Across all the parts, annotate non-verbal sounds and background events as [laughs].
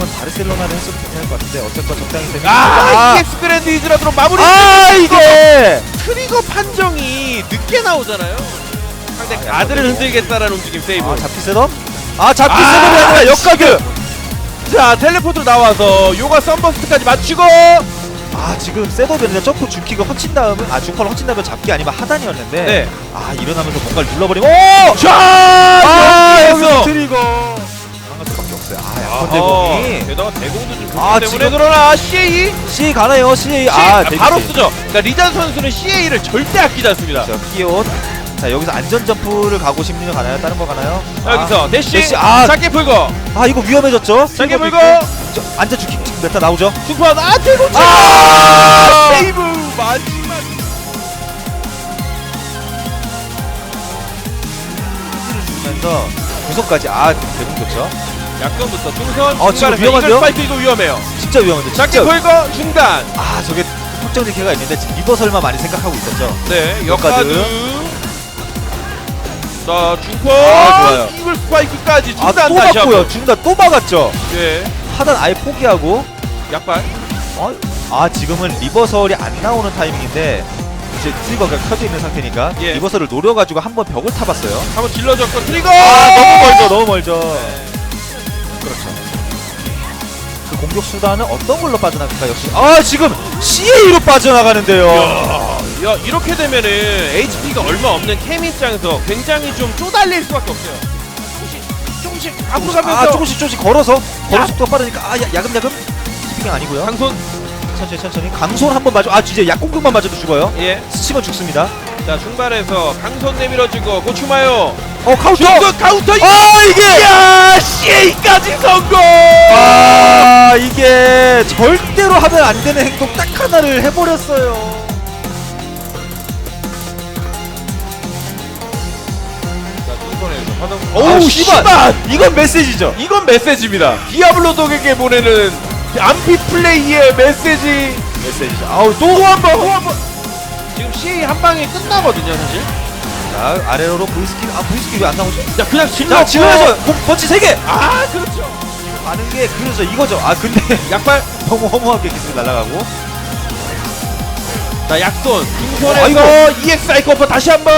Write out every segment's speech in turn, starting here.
지금은 바르셀로나를 했어도 괜찮을 것 같은데 어쨌건 적당히 되면 아, EX 그랜드 이즈라드로 마무리. 아 이게 트리거 판정이 늦게 나오잖아요. 상대 아, 가드를 흔들겠다라는 움직임 세이브. 아 잡기 셋업 아 잡기 아, 셋업이 아니라 역가드 자 텔레포트로 나와서 요가 썬버스트까지 맞추고 아 지금 셋업이었는데 점프 중킥을 헛친 다음에 아 중파를 헛친 다음에 잡기 아니면 하단이었는데 네. 아 일어나면서 뭔가를 눌러버리고 오! 자아 여기에서 여기서 트리거 대공이 게다가 대공도 좀 좋기 아, 때문에 지금- 그러나 CA C 가나요 C 아, 아 바로 쓰죠. 그러니까 리잔 선수는 CA를 절대 아끼지 않습니다. 자 끼온 자 여기서 안전 점프를 가고 싶는 가나요 다른 거 가나요 여기서 대시, 대시, 아. 작게 풀고 아 이거 위험해졌죠 작게 풀고. 저, 앉아 주킥 메타 나오죠 중판 아 대공 아! 세이브 마지막 주면서 구석까지 아 대공 좋죠 약간부터 중선 어, 지금 위험한데요? 이글 스파이크 이거 위험해요. 진짜 위험한데 작게 진짜 풀고 중단. 아 저게 확정된 기회가 있는데 지금 리버설만 많이 생각하고 있었죠 네, 역가드. 자, 중포. 아, 좋아요. 이글 스파이크까지 아 중단 또 다시 맞고요 한번. 중단 또 막았죠 예. 하단 아예 포기하고 약발. 어? 아 지금은 리버설이 안 나오는 타이밍인데 이제 트리거가 켜져 있는 상태니까 예. 리버설을 노려가지고 한번 벽을 타봤어요 한번 질러줬고 트리거. 아 너무 멀죠 너무 멀죠 그렇죠. 그 공격 수단은 어떤 걸로 빠져나갈까 역시. 아 지금 CA로 빠져나가는데요. 야, 이렇게 되면은 HP가 얼마 없는 캠 입장에서 굉장히 좀 쪼달릴 수밖에 없어요. 조금씩, 조금씩 앞으로 가면서 아 조금씩 조금씩 걸어서 걸어 속도가 빠르니까 아 야, 야금야금. 스피킹 아니고요. 강손. 천천히 천천히. 강손 한번 맞아 아 진짜 약공격만 맞아도 죽어요. 예. 스치면 죽습니다. 자, 중반에서 강손 내밀어주고 고추마요. 어 카운터 중국 카운터. 아 이게 야, CA까지 성공. 아 이게 절대로 하면 안 되는 행동 딱 하나를 해버렸어요. 어우 어우, 씨발 씨발. 이건 메시지죠 이건 메시지입니다. 디아블로 독에게 보내는 안피 플레이의 메시지. 메시지죠 아우 또 한 번, 또 한 번. 지금 CA 한 방에 끝나거든요, 사실. 자 아래로 V스킬 아 V스킬 왜 안 나오지? 자, 그냥 질러. 자 지금에서 펀치 3개 아, 그렇죠. 가는 게 그래서 이거죠 아 근데 [laughs] 약발. 너무 허무하게 기술 날아가고 자, 약손. 어, 중선에서 EX 사이코퍼 다시 한 번.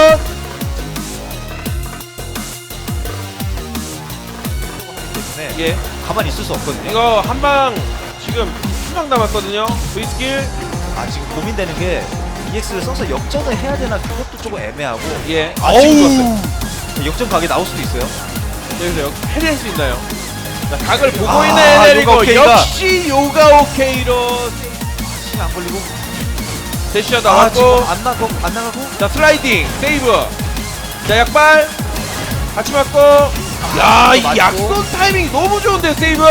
때문에 예. 가만히 있을 수 없거든요 이거 한 방 지금 수명 남았거든요. V 스킬. 아 지금 고민되는 게 EX를 써서 역전을 해야 되나 그것도 조금 애매하고. 예. 아 지금 좋았어요 역전 각이 나올 수도 있어요. 여기서 해낼 수 있나요? 자, 각을 보고 아, 있는 요가 에네리고 오케이가. 역시 요가 오케이로 시간 안 걸리고. 대시하다 아 왔고. 지금 안 나고 안 나가고? 자 슬라이딩 세이브. 자 약발. 같이 맞고. 야 이 맞고. 약손 타이밍 너무 좋은데 세이브.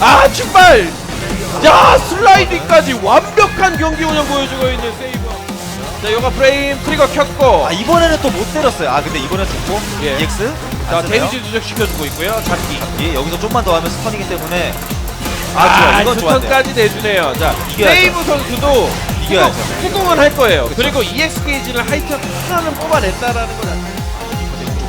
아 출발 야 슬라이딩까지 완벽한 경기 운영 보여주고 있는 세이브. 자 요가 프레임 트리거 켰고. 아 이번에는 또 못 때렸어요. 아 근데 이번엔 죽고? 예. EX? 자 안 쓰네요. 데미지 누적시켜주고 있고요. 잡기. 예 여기서 좀만 더 하면 스턴이기 때문에. 아, 좋아 이건 좋았네요. 스턴까지 내주네요. 자 이겨야죠. 세이브 선수도 이겨야죠. 후공, 후공은 할 거예요. 그리고 EX 게이지를 하이트 하나는 뽑아냈다라는 거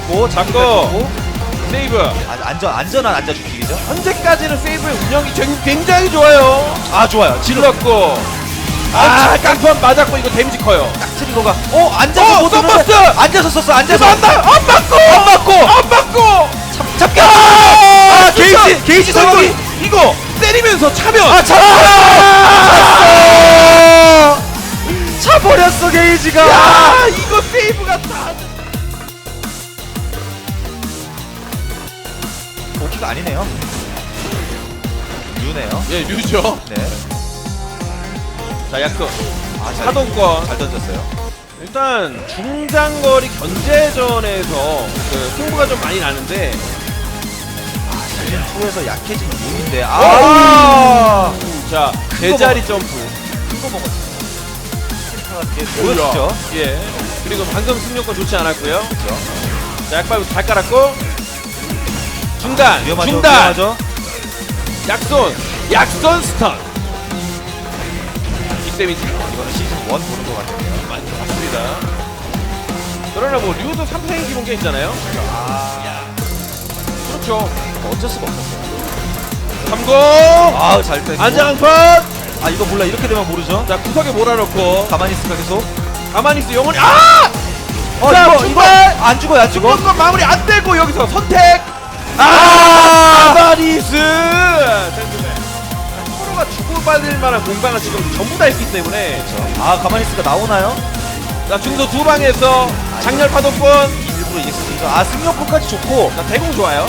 좋고 잡고. 잡고 세이브 아, 안전 안전한 안전 주킥이죠 현재까지는 세이브의 운영이 굉- 굉장히 좋아요. 아 좋아요 질렀고. 아, 깡판 맞았고 이거 데미지 커요. 딱 트리거가 어 앉아서 어, 못 서버스! 들는데 앉아서 썼어 앉아서 안, 나- 안 맞고! 안 맞고 안 맞고! 잡 잡게 아, 아! 게이지 게이지 상황이 이거 때리면서 차면! 아 잡아 차버렸어 게이지가 야, 이거 세이브가 다. 오키가 아니네요. 유네요. 예, 류죠. 네. 자, 약속. 아, 잘, 하동권. 잘 던졌어요. 일단 중장거리 견제전에서 그 승부가 좀 많이 나는데. 아 시즌 2에서 약해진 유인데. 아! 아자 제자리 점프. 큰거 먹었어요 예, 보여주죠? 예. 그리고 방금 승력권 좋지 않았고요. 그렇죠. 자 약발부터 잘 깔았고 중단 위험하죠 중단. 위험하죠. 약손 약손 스턴. 빅 데미지 이거는 시즌 1 보는 것 같은데요. 많이 맞습니다. 그러나 뭐 류도 3패인 기본게 있잖아요. 아. 그렇죠. 어쩔 수가 없었어요. 삼공 아잘 때. 안장판. 아 이거 몰라. 이렇게 되면 모르죠. 자 구석에 몰아넣고. 가만히 있을까 계속. 가만히 있어. 영원히. 아! 어 자, 이거 이거! 안 죽어요 안 죽어. 이건 마무리 안 되고 여기서 선택 아! 아바리스 서로가 주고받을 만한 공방을 지금 전부 다 했기 때문에 아 가만히 있을까 나오나요? 자 중도 두 방에서 장렬 파도권 일부러 이겼으니까. 아 승용권까지 좋고. 자 대공 좋아요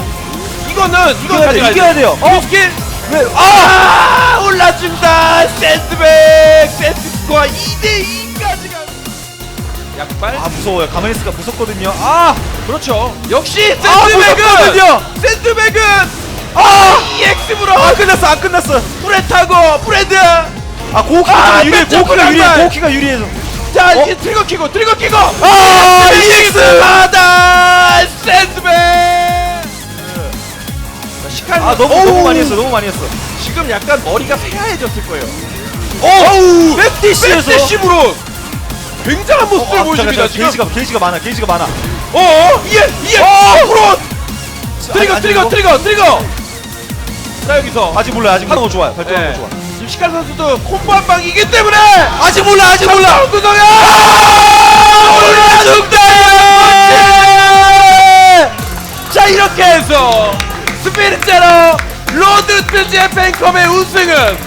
이거는 이건 이겨야 돼 가져가야 이겨야 돼요. 어? 스킬 왜? 아 올라준다 샌드백 샌드스코어 2대 2까지 가 약발 아 무서워요. 가만히 있을까 무섭거든요. 아 그렇죠 역시 아, 샌드백은 무섭거든요. 샌드백은 아! EX으로 아 끝났어 안 끝났어. 불에 타고 브레드 아 고키가 아, 좀 유리해. 고키가 유리해. 고키가 유리해서. 자 어? 이제 트리거 키고 트리거 키고 아 EX 받아 샌드백 자, 시간 아 너무 너무 많이 했어. 너무 많이 했어. 지금 약간 머리가 새하얘졌을 거예요 어우 백디시에서 백디시으로 굉장한 모습을 어, 보여줍니다 잠깐, 잠깐, 지금 게이지가 게이지가 많아. 게이지가 많아. 어 이에 이에 프로 트리거 트리거 트리거 트리거 자 여기서 아직 몰라. 아직 너무 좋아요. 발전 네. 좋아. 지금 시간 선수도 콤보 한 방이기 때문에 아직 몰라. 아직 몰라. 구성야 올라준다 자 이렇게 해서 스피릿 제로 로드 투 재팬컵의 우승은